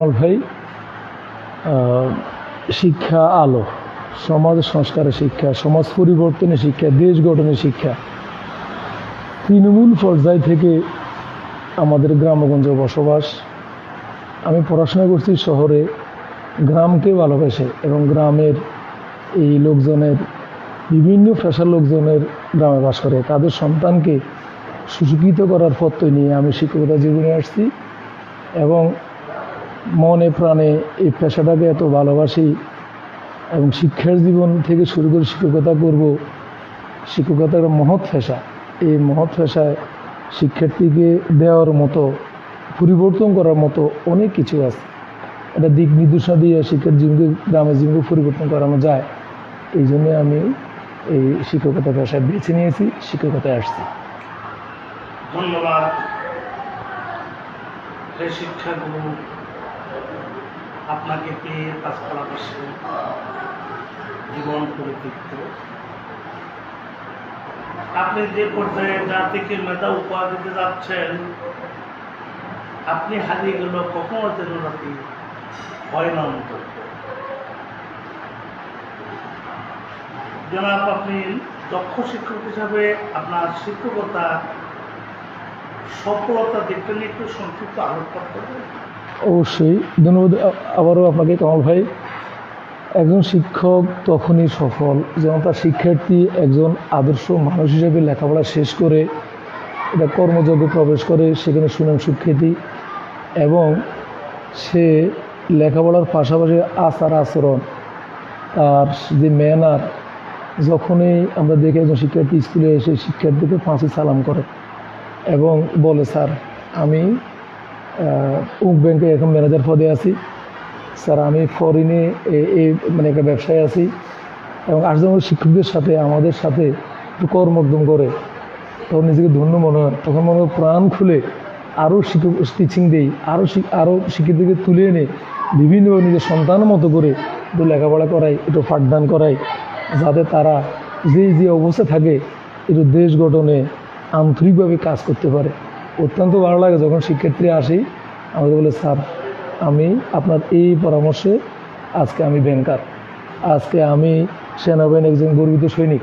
ভাই শিক্ষা আলো, সমাজ সংস্কারের শিক্ষা, সমাজ পরিবর্তনের শিক্ষা, দেশ গঠনের শিক্ষা, তৃণমূল পর্যায় থেকে আমাদের গ্রামগঞ্জে বসবাস। আমি পড়াশোনা করছি শহরে, গ্রামকে ভালোবাসে এবং গ্রামের এই লোকজনের, বিভিন্ন পেশার লোকজনের গ্রামে বাস করে। তাদের সন্তানকে সুশিক্ষিত করার পত্র নিয়ে আমি শিক্ষকতা জীবনে আসছি এবং মনে প্রাণে এই পেশাটাকে এত ভালোবাসি এবং শিক্ষার জীবন থেকে শুরু করে শিক্ষকতা করব শিক্ষকতা একটা মহৎ পেশা। এই মহৎ পেশায় শিক্ষার্থীকে দেওয়ার মতো, পরিবর্তন করার মতো অনেক কিছু আছে। এটা দিক নির্দেশনা দিয়ে শিক্ষার জীবনকে, গ্রামের জীবনকে পরিবর্তন করানো যায়। এই জন্য আমি এই শিক্ষকতা পেশায় বেছে নিয়েছি, শিক্ষকতায় আসছি। ধন্যবাদ। শিক্ষাগুরু আপনাকে পেয়ে পাঁচতলা পাশে জীবন পরিতৃপ্ত আপনি যে পর্যায়ে জাতিকে মেধা উপহার দিতে যাচ্ছেন, আপনি হারিয়ে গেল কখনো যেন রাতি হয় না অন্তত জনাব, আপনি দক্ষ শিক্ষক হিসাবে আপনার শিক্ষকতা সফলতা দিকটা নিয়ে একটু সংক্ষিপ্ত আলোকপাত করবেন? অবশ্যই। ধন্যবাদ। আবারও আপনাকে কামাল ভাই। একজন শিক্ষক তখনই সফল যখন তার শিক্ষার্থী একজন আদর্শ মানুষ হিসেবে লেখাপড়া শেষ করে এটা কর্মযোগে প্রবেশ করে, সেখানে সুনাম সুখ্যাতি এবং সে লেখাপড়ার পাশাপাশি আচার আচরণ, তার যে ম্যানার, যখনই আমরা দেখি একজন শিক্ষার্থী স্কুলে এসে শিক্ষার্থীকে ফাঁসি সালাম করে এবং বলে, স্যার, আমি উক ব্যাংকে এখন ম্যানেজার পদে আছি। স্যার আমি ফরিনে এই মানে একটা ব্যবসায় আছি এবং আসলে শিক্ষকদের সাথে, আমাদের সাথে একটু কর্মকদম করে। তখন নিজেকে ধন্য মনে হয়। তখন মনে হয় প্রাণ খুলে আরও শিক্ষক টিচিং দেই আরও আরও শিক্ষিতকে তুলে এনে বিভিন্নভাবে নিজের সন্তানের মতো করে একটু লেখাপড়া করাই, একটু পাঠদান করাই, যাতে তারা যে যে অবস্থা থাকে, একটু দেশ গঠনে আন্তরিকভাবে কাজ করতে পারে। অত্যন্ত ভালো লাগে যখন শিক্ষার্থীরা আসি, আমাকে বলে, স্যার, আমি আপনার এই পরামর্শে আজকে আমি ব্যাংকার আজকে আমি সেনাবাহিনীর একজন গর্বিত সৈনিক।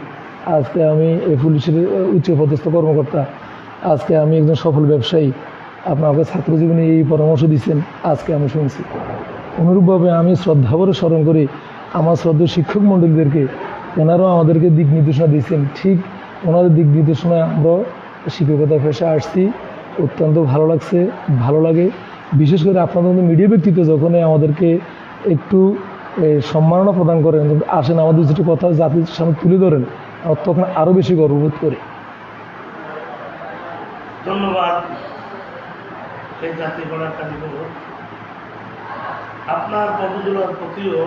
আজকে আমি এই পুলিশের উচ্চ পদস্থ কর্মকর্তা। আজকে আমি একজন সফল ব্যবসায়ী। আপনার আমাকে ছাত্র জীবনে এই পরামর্শ দিচ্ছেন আজকে আমি শুনছি। অনুরূপভাবে আমি শ্রদ্ধাভরে স্মরণ করি, আমার শ্রদ্ধ শিক্ষক মণ্ডলীদেরকে। ওনারাও আমাদেরকে দিক নির্দেশনা দিচ্ছেন ঠিক ওনাদের দিক নির্দেশনায় আমরা শিক্ষকতা পেশায় আসছি। অত্যন্ত ভালো লাগছে, ভালো লাগে। বিশেষ করে আপনাদের মতো মিডিয়া ব্যক্তিত্ব যখন আমাদেরকে একটু সম্মাননা প্রদান করেন আসেন আমাদের যেটা কথা জাতির সামনে তুলে ধরেন তখন আরও বেশি গর্ববোধ করি। ধন্যবাদ। আপনার পদগুলোর প্রতিও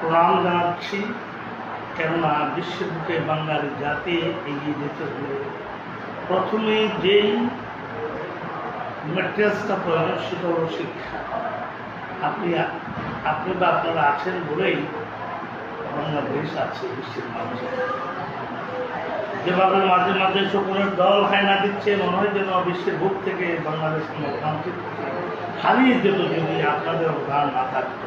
প্রণাম জানাচ্ছি, কেননা বিশ্বের বুকে বাঙালি জাতি এগিয়ে যেতে হলে প্রথমে যেই ম্যাটেরিয়ালসটা প্রয়োজন, সেটা শিক্ষা। আপনি আপনি বা আপনারা আছেন বলেই বাংলাদেশ আছে, বিশ্বের মানুষ যেভাবে মাঝে মাঝে শকুনের দল হায়না দিচ্ছে, মনে হয় যেন বিশ্বের বুক থেকে বাংলাদেশ মানচিত্রকে হারিয়ে যেত যদি আপনাদের অবদান না থাকতো।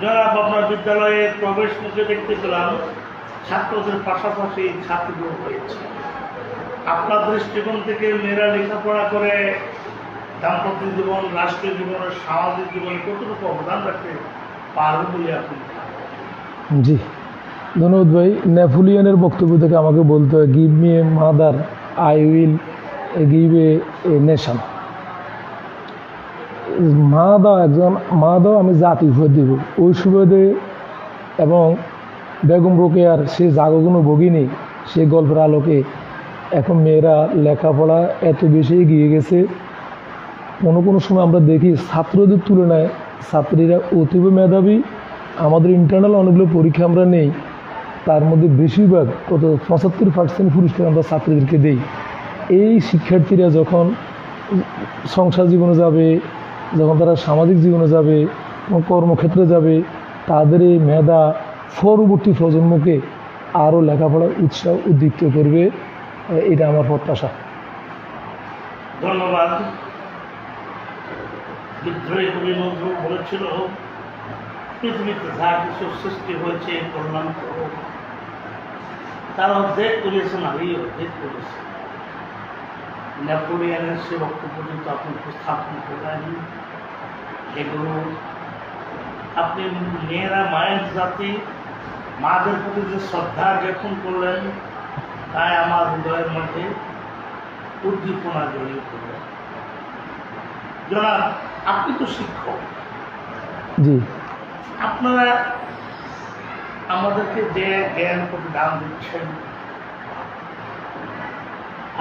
জনাব, আপনার বিদ্যালয়ে প্রবেশ মুখে দেখতে পেলাম, ছাত্রদের পাশাপাশি ছাত্রীগুলো হয়েছে। আপনার দৃষ্টিকোণ থেকে মেয়েরা লেখাপড়া করে দাম্পত্য জীবন, রাষ্ট্রীয় জীবনে, সামাজিক জীবনে কতটুকু অবদান রাখতে পারবে বলে আপনি জি। ধন্যবাদ ভাই। নেপোলিয়নের বক্তব্য থেকে আমাকে বলতে হয় give me a mother I will give a nation মা দাও একজন মা দাও আমি জাতি উপহার দিব। ওই সুবাদে এবং বেগম রোকেয়ার সে জাগগুলো ভগিনী, সে গল্পের আলোকে এখন মেয়েরা লেখাপড়া এত বেশি এগিয়ে গেছে। কোনো কোনো সময় আমরা দেখি ছাত্রদের তুলনায় ছাত্রীরা অতীব মেধাবী। আমাদের ইন্টারনাল অনেকগুলো পরীক্ষা আমরা নেই। তার মধ্যে বেশিরভাগ কত পঁচাত্তর পার্সেন্ট পুরস্কার আমরা ছাত্রীদেরকে দেই। এই শিক্ষার্থীরা যখন সংসার জীবনে যাবে, যখন তারা সামাজিক জীবনে যাবে কর্মক্ষেত্রে যাবে, তাদের এই মেধা পরবর্তী প্রজন্মকে আরও লেখাপড়ার উৎসাহ উদ্দীপ্ত করবে। এটা আমার প্রত্যাশা। ধন্যবাদ। বিদ্রোহী কবি নজরুল বলেছিল, পৃথিবীতে যা কিছু সৃষ্টি হয়েছে কল্যাণ তার অর্ধেক নারী অর্ধেক সে বক্তব্যটি তো আপনি উপস্থাপন এগুলো আপনি মেয়েরা, মায়ের জাতি, মাদের প্রতি যে শ্রদ্ধা জ্ঞাপন করলেন তাই আমার হৃদয়ের মধ্যে উদ্দীপনা জড়িয়ে পড়ল। জনাব আপনি তো শিক্ষক। জি। আপনারা আমাদেরকে যে জ্ঞান প্রদান দিচ্ছেন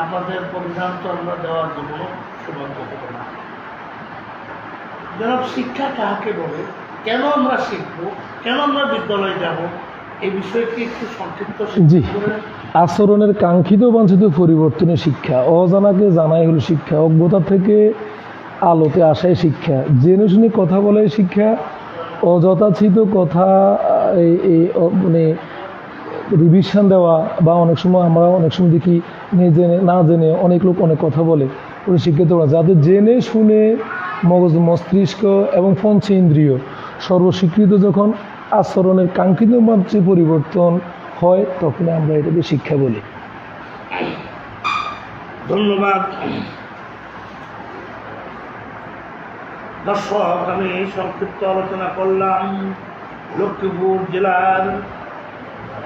আপনাদের পরিধান তো আমরা দেওয়ার জন্য সৌভাগ্য হব না। জনাব শিক্ষা কাকে বলে? কেন আমরা শিখব? কেন আমরা বিদ্যালয়ে যাব? জি। আচরণের কাঙ্ক্ষিত বাঞ্ছিত পরিবর্তনে শিক্ষা অজানাকে জানাই হলো শিক্ষা অজ্ঞতা থেকে আলোতে আসাই শিক্ষা জেনে শুনে কথা বলাই শিক্ষা অযথাচিত কথা এই মানে রিভিশন দেওয়া বা অনেক সময় আমরা অনেক সময় দেখি জেনে না জেনে অনেক লোক অনেক কথা বলে। ওটা শিক্ষিত না যাদের জেনে শুনে মগজ মস্তিষ্ক এবং পঞ্চ ইন্দ্রিয়। সর্বস্বীকৃত যখন আচরণের কাঙ্ক্ষিত মাত্রে পরিবর্তন হয়, তখন আমরা এটাকে শিক্ষা বলি। ধন্যবাদ। দর্শক, আমি সংক্ষিপ্ত আলোচনা করলাম। লক্ষ্মীপুর জেলার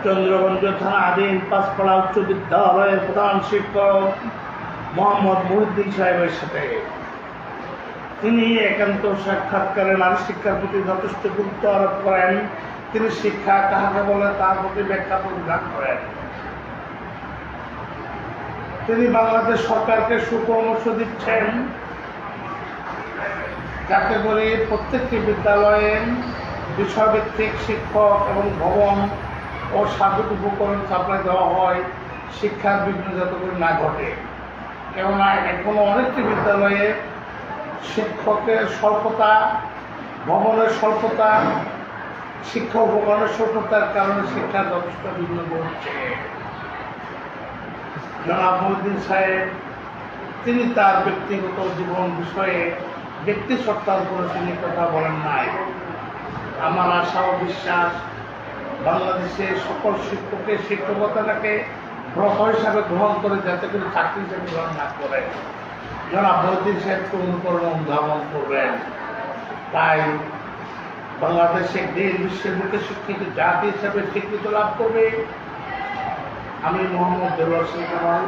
চন্দ্রগঞ্জ থানাধীন পাঁচপাড়া উচ্চ বিদ্যালয়ের প্রধান শিক্ষক মোহাম্মদ মহিউদ্দিন সাহেবের সাথে। তিনি একান্ত সাক্ষাৎকারে নারী শিক্ষার প্রতি যথেষ্ট গুরুত্ব আরোপ করেন। তিনি শিক্ষা কাহাকে বলে, তার প্রতি ব্যাখ্যা প্রদান করেন। তিনি বাংলাদেশ সরকারকে সুপরামর্শ দিচ্ছেন যাতে করে প্রত্যেকটি বিদ্যালয়ে বিষয়ভিত্তিক শিক্ষক এবং ভবন ও সার্বিক উপকরণ সাপ্লাই দেওয়া হয়, শিক্ষার বিঘ্ন যাতে করে না ঘটে। কেননা এখনও অনেকটি বিদ্যালয়ে শিক্ষকের স্বল্পতা, ভবনের স্বল্পতা, শিক্ষা উপকরণের স্বল্পতার কারণে শিক্ষার যথেষ্ট বিঘ্ন ঘটছে জনাব মহিউদ্দিন সাহেব, তিনি তার ব্যক্তিগত জীবন বিষয়ে ব্যক্তি সত্তার উপরে তিনি কথা বলেন নাই। আমার আশা ও বিশ্বাস, বাংলাদেশের সকল শিক্ষকের শিক্ষকতাটাকে ব্রত হিসাবে গ্রহণ করে যাতে করে চাকরি হিসাবে গ্রহণ না করে। জনাব মহিউদ্দিন সাহেবকে অনুকরণ অনুধাবন করবেন, তাই বাংলাদেশে দেশ বিশ্বের বুকে শিক্ষিত জাতি হিসাবে স্বীকৃতি লাভ করবে। আমি মোহাম্মদ দেওয়ার সিং কামাল।